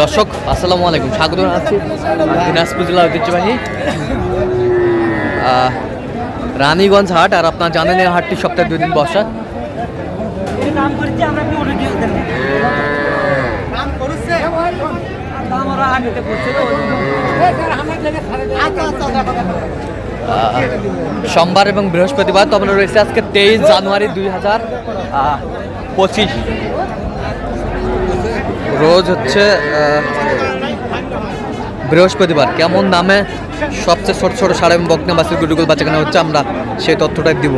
দর্শক, আসসালামু আলাইকুম, স্বাগত জানাচ্ছি দিনাজপুর জেলা ঐতিহ্যবাহী রানীগঞ্জ হাট, আর আপনার জানেন এই হাটটি সপ্তাহে দুই দিন বসা। সোমবার এবং বৃহস্পতিবার তখন রয়েছে আজকে তেইশ জানুয়ারি দুই হাজার পঁচিশ। রোজ হচ্ছে বৃহস্পতিবার। কেমন দামে সবচেয়ে ছোট ছোট সাড়ে বকনা বাসের গুডুগুল বাচ্চা কেনা হচ্ছে আমরা সেই তথ্যটাই দিব।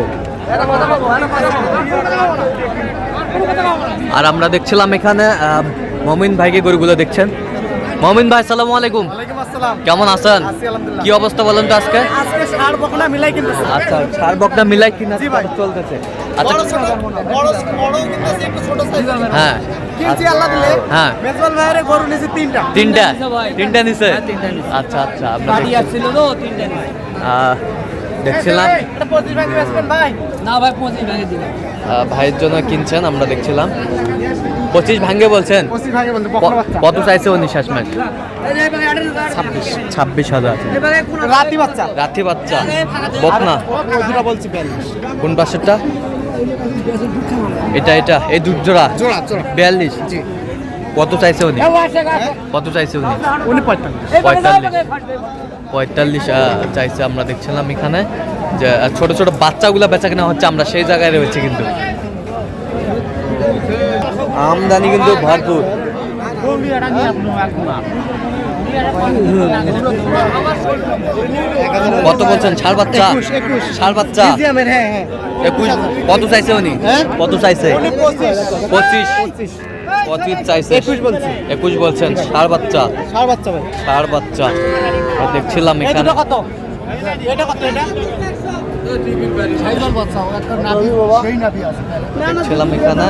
আর আমরা দেখছিলাম এখানে আহ, মমিন ভাইকে গরুগুলো দেখছেন। মমিন ভাই সালামু আলাইকুম। কেমন আছেন? কি অবস্থা বলেন তো আজকে? আচ্ছা সার বকনা মিলাই কিনা চলতেছে। আচ্ছা। বড় ছোট বড় বড় কিন্তু আছে, একটু ছোট সাইজ হ্যাঁ। কিনছি আল্লাহ দিলে। হ্যাঁ। ভাইয়ের তিনটা। তিনটা? তিনটা নিছে আচ্ছা আচ্ছা দেখছিলাম। ভাইয়ের জন্য কিনছেন আমরা দেখছিলাম। পঁচিশ ভাঙ্গে বলছেন? কত চাইছে উনি শেষমেশ ছাব্বিশ ছাব্বিশ হাজার। রাতি বাচ্চা। রাথি বাচ্চা। বকনা। কোন পাশেরটা? এটা এটা এই দুধ জোড়া। জোড়া জোড়া। বিয়াল্লিশ। কত চাইছে উনি? কত চাইছে উনি? উনি পঁয়তাল্লিশ। পঁয়তাল্লিশ। চাইছে আমরা দেখছিলাম এখানে যে ছোট ছোট বাচ্চাগুলো বেচা কেনা হচ্ছে আমরা সেই জায়গায় রয়েছি কিন্তু। আমদানি কিন্তু ভরপুর। কত বলছেন? ছাড় বাচ্চা। ছাড় বাচ্চা। হ্যাঁ হ্যাঁ। একুশ। কত চাইছে উনি? হ্যাঁ? কত চাইছে? পঁচিশ। পঁচিশ। চাইছে। একুশ বলছি। একুশ বলছেন। ষাড় বাচ্চা। সার বাচ্চা ভাই। ষাড় বাচ্চা। দেখছিলাম এখানে কত? এটা কত এটা? দেখছিলাম এখানে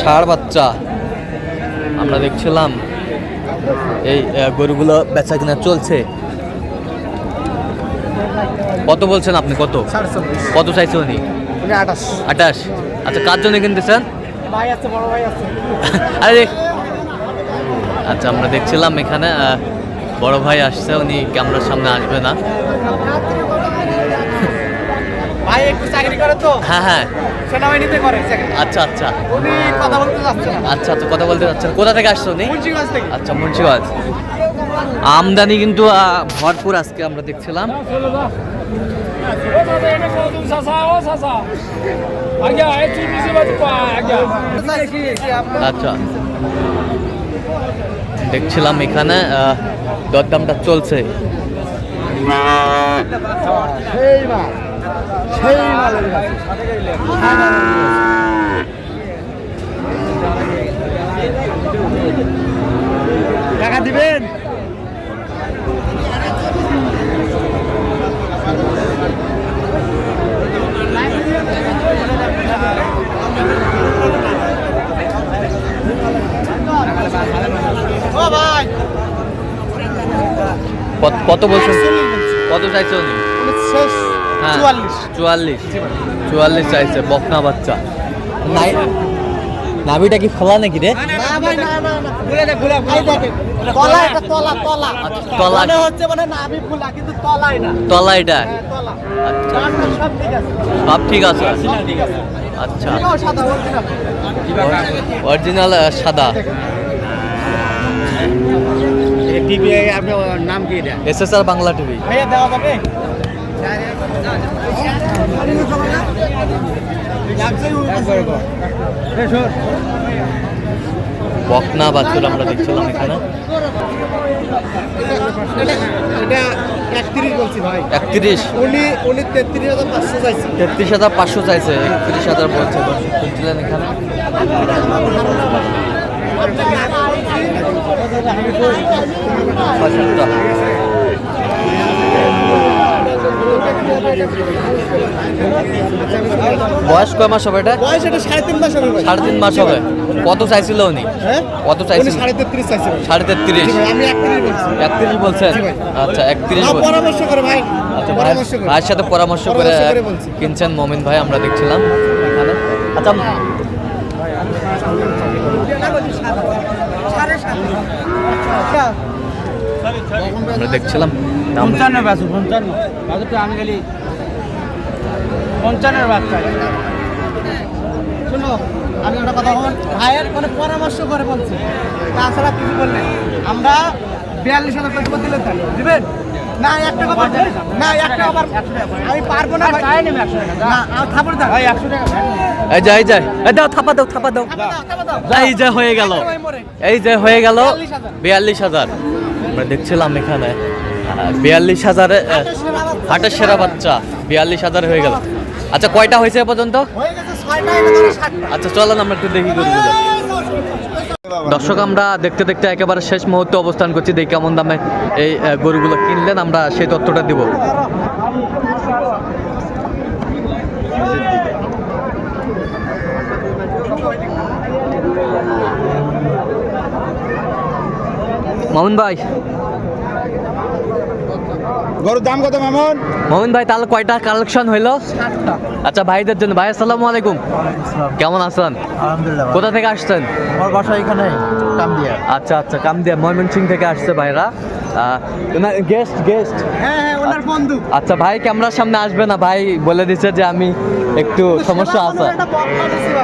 ষাড় বাচ্চা। আমরা দেখছিলাম এই গরুগুলো বেচা কিনা চলছে। কত বলছেন আপনি? কত? কত চাইছে উনি? আঠাশ। আঠাশ। আচ্ছা কার জন্য কিনতেছেন? আরে আচ্ছা আমরা দেখছিলাম এখানে বড় ভাই আসছে উনি ক্যামেরার সামনে আসবে না। ভাই একটু চাকরি করে তো। হ্যাঁ হ্যাঁ। সেনাবাহিনীতে করে আচ্ছা আচ্ছা। উনি কথা বলতে যাচ্ছে না আচ্ছা আচ্ছা কথা বলতে চাচ্ছেন কোথা থেকে আসছো উনি? মুন্সিগঞ্জ থেকে। আচ্ছা মুন্সিগঞ্জ। আমদানি কিন্তু ভরপুর আজকে আমরা দেখছিলাম। আচ্ছা। দেখছিলাম এখানে আহ, দরদামটা চলছে। মাল টাকা দিবেন? ভাই কত- কত বলছেন কত চাইছে শেষ চুয়াল্লিশ। চুয়াল্লিশ। চুয়াল্লিশ চাইছে বকনা বাচ্চা। নাই নাভিটা কি ফলা নাকি রে? না ভাই না না না ভুলে না ভুলে ভুলে দেখেন তলা এটা তলা তলা। তলা। হচ্ছে নাভি ফুলা কিন্তু তলাই না। তলা এটা? হ্যাঁ, তলা। সব ঠিক আছে। আচ্ছা। অরিজিনাল সাদা নাম কি S S R Bangla TV. দেওয়া যাবে? বকনা বাছুর আমরা দেখছিলাম এখানে। এটা একত্রিশ তেত্রিশ হাজার পাঁচশো চাইছে। একত্রিশ হাজার বলছে শুনছিলেন এখানে। পঁচাত্তর। বয়স কয় মাস হবে এটা? বয়স এটা সাড়ে তিন মাস হবে সাড়ে তিন মাস হবে। কত চাইছিল উনি? হ্যাঁ? কত চাইছিল? সাড়ে তেত্রিশ চাইছে ভাই। সাড়ে তেত্রিশ। আমি একত্রিশ বলছেন? আচ্ছা একত্রিশ পরামর্শ করে ভাই। আচ্ছা, ভাইয়ের সাথে পরামর্শ করে। কিনছেন মমিন ভাই আমরা দেখছিলাম এখানে। আচ্ছা আমরা দেখছিলাম। পঞ্চান্ন বাসু পঞ্চান্ন। বাসু তো আমি গেলি পঞ্চান্নের বাচ্চা। শোনো আমি একটা কথা বল ভাইয়ের মানে পরামর্শ করে বলছি। তাছাড়া কিছু বললেন আমরা বিয়াল্লিশ হাজার টাকা দিলে তাই দিবেন? না এক টাকা পারবেন না এক টাকা পারবেন আমি পারব না ভাই। চাই নেবে একশো টাকা না থাপড় দাও। ভাই একশো টাকা এই যে এই যে এই দাও থাপা দাও থাপা দাও। এই যে হয়ে গেল। এই যে হয়ে গেল বিয়াল্লিশ হাজার। আমরা দেখছিলাম এখানে। বিয়াল্লিশ হাজারে হাটের সেরা বাচ্চা, বিয়াল্লিশ হাজার হয়ে গেল। আচ্ছা কয়টা হয়েছে পর্যন্ত? হয়ে আচ্ছা চলো আমরা একটু দেখি গরুগুলো। দর্শক, আমরা দেখতে দেখতে একেবারে শেষ মুহূর্তে অবস্থান করছি। দেখি কেমন দামে এই গরুগুলো কিনলেন, আমরা সেই তথ্যটা দিব। মামুন ভাই গরুর দাম কত মামন? মামুন ভাই তাহলে কয়টা কালেকশন হইল? আচ্ছা ভাইদের জন্য। ভাই আসসালামু আলাইকুম। কেমন আছেন? আলহামদুলিল্লাহ কোথা থেকে আসছেন? আমার বাসা এখানে কাম দিয়া আচ্ছা আচ্ছা কামদিয়া ময়মনসিং থেকে আসছে ভাইরা। গেস্ট গেস্ট হ্যাঁ হ্যাঁ ওনার বন্ধু। আচ্ছা ভাই ক্যামেরার সামনে আসবে না। ভাই বলে দিচ্ছে যে আমি একটু সমস্যা আছে।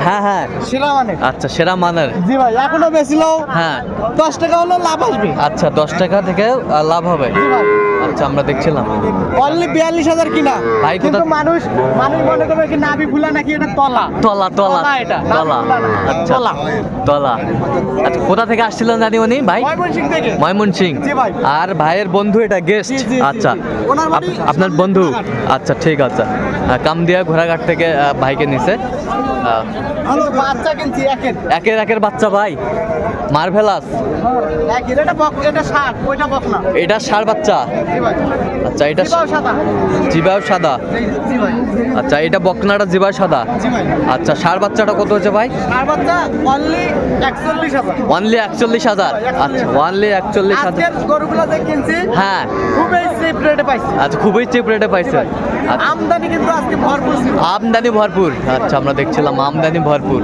হ্যাঁ হ্যাঁ। সেরা আচ্ছা সেরা মানের। জি ভাই এখনও বেশিল হ্যাঁ। দশ টাকা হলো লাভ আসবে। আচ্ছা দশ টাকা থেকে লাভ হবে। আচ্ছা আমরা দেখছিলাম। অনলি বিয়াল্লিশ হাজার কিনা। ভাই কিন্তু মানুষ মানুষ মনে করবে কি নাভি ফুলা নাকি এটা তলা। তলা তলা তলা এটা, তলা। আচ্ছা তলা। তলা। আচ্ছা কোথা থেকে আসছিলেন জানি উনি ভাই? ময়মনসিং থেকে। ময়মনসিং জি ভাই। আর ভাইয়ের বন্ধু এটা গেস্ট। আচ্ছা। আপনার বন্ধু? আচ্ছা ঠিক আছে। কামদিয়া ঘোড়াঘাট থেকে ভাইকে নিছে। একের। একের বাচ্চা ভাই। মার্ভেলাস। এটা ষাড় বাচ্চা। আচ্ছা এটা জিবাও সাদা। জিবাও সাদা। আচ্ছা এটা বকনাটা জিবা সাদা। আচ্ছা ষাড় বাচ্চাটা কত হচ্ছে ভাই? অনলি একচল্লিশ হাজার। ওয়ানলি একচল্লিশ হাজার। আচ্ছা ওয়ানলি একচল্লিশ হাজার। কিনছি। হ্যাঁ। খুবই চিপ রেটে পাইছি। আচ্ছা খুবই চিপ রেটে পাইছে আচ্ছা, আমদানি কিন্তু আজকে ভরপুর আমদানি ভরপুর। আচ্ছা আমরা দেখছিলাম আমদানি ভরপুর।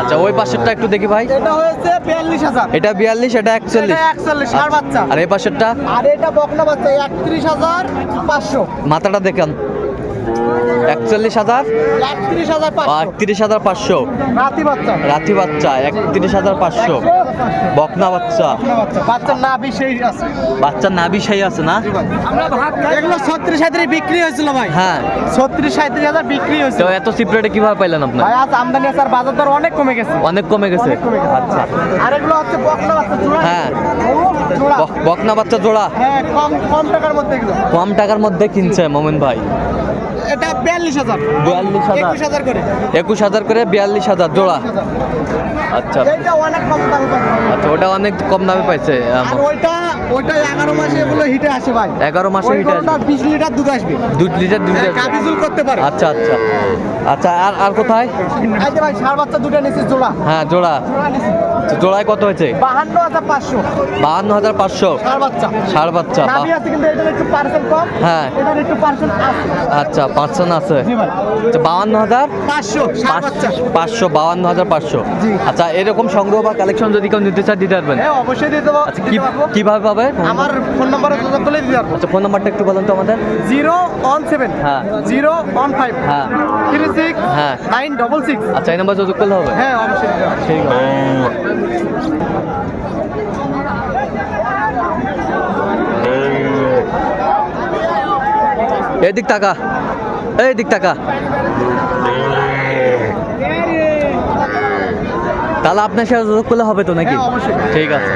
আচ্ছা ওই পাশেরটা একটু দেখি ভাই। এটা হয়েছে বিয়াল্লিশ হাজার। এটা বিয়াল্লিশ এটা ষাট বাচ্চা আর এই পাশেরটা? আর এটা বকনা বাচ্চা একত্রিশ হাজার পাঁচশো। মাথাটা দেখান। একচল্লিশ হাজার? একত্রিশ হাজার পাঁচশো। রাতি বাচ্চা। একত্রিশ হাজার পাঁচশো। বকনা বাচ্চা। বাচ্চার আছে। নাভি সেই আছে না? এগুলো ছত্রিশ বিক্রি হয়েছিল ভাই। হ্যাঁ। ছত্রিশ সাঁত্রিশ হাজার বিক্রি হয়েছিল। এত চিপ রেটে কীভাবে পাইলেন আপনার ভাই আজ আমদানি আছে আর বাজার দর অনেক কমে গেছে। অনেক কমে গেছে। অনেক কমে গেছে। আচ্ছা। আর এগুলো হচ্ছে বকনা বাচ্চা জোড়া। হ্যাঁ। বকনা বাচ্চা জোড়া। হ্যাঁ কম কম টাকার মধ্যে কম টাকার মধ্যে কিনছে মোমেন ভাই। এটা বিয়াল্লিশ হাজার। বিয়াল্লিশ হাজার। একুশ হাজার করে। একুশ হাজার করে বিয়াল্লিশ হাজার জোড়া। আচ্ছা। আচ্ছা ওটা অনেক কম দামে পাইছে আর ওইটা ওইটা এগারো মাসে এগুলো হিটে আসে ভাই। এগারো মাসে হিটে গরুটা বিশ লিটার দুধ আসবে। দুই লিটার দুই লিটার কাবিজুল করতে পারে। আচ্ছা আচ্ছা। আচ্ছা আর আর কোথায়? এই যে ভাই সার বাচ্চা দুটো নিচে জোড়া। হ্যাঁ জোড়া। জোড়া নিচে জোড়ায় কত হয়েছে? বাহান্ন হাজার পাঁচশো। বাহান্ন হাজার পাঁচশো? সার বাচ্চা। ষাড় বাচ্চা আছে কিন্তু এটার একটু পার্সেন্ট কম। হ্যাঁ। এটার একটু পার্সেন্ট আছে। আচ্ছা পাঁচশো আছে? আচ্ছা বাউান্ন হাজার? পাঁচশো পাঁচশো বাউান্ন হাজার পাঁচশো। আচ্ছা এরকম সংগ্রহ বা কালেকশন যদি কেউ নিতে চায় দিতে পারবেন? হ্যাঁ অবশ্যই দিতে পারব আচ্ছা কীভাবে পাবে আমার ফোন নাম্বারে যোগাযোগ করলে দিতে পারব। আচ্ছা ফোন নাম্বারটা একটু বলুন তো আমাদের। জিরো ওয়ান সেভেন হ্যাঁ। জিরো ওয়ান ফাইভ হ্যাঁ। থ্রি সিক্স হ্যাঁ। Nine double six. আচ্ছা এই নাম্বার যোগাযোগ করলে হবে? হ্যাঁ অবশ্যই। ঠিক আছে। এদিক টাকা এই দিক টাকা তাহলে আপনার সাথে যোগাযোগ করলে হবে তো নাকি? হ্যাঁ, ঠিক আছে।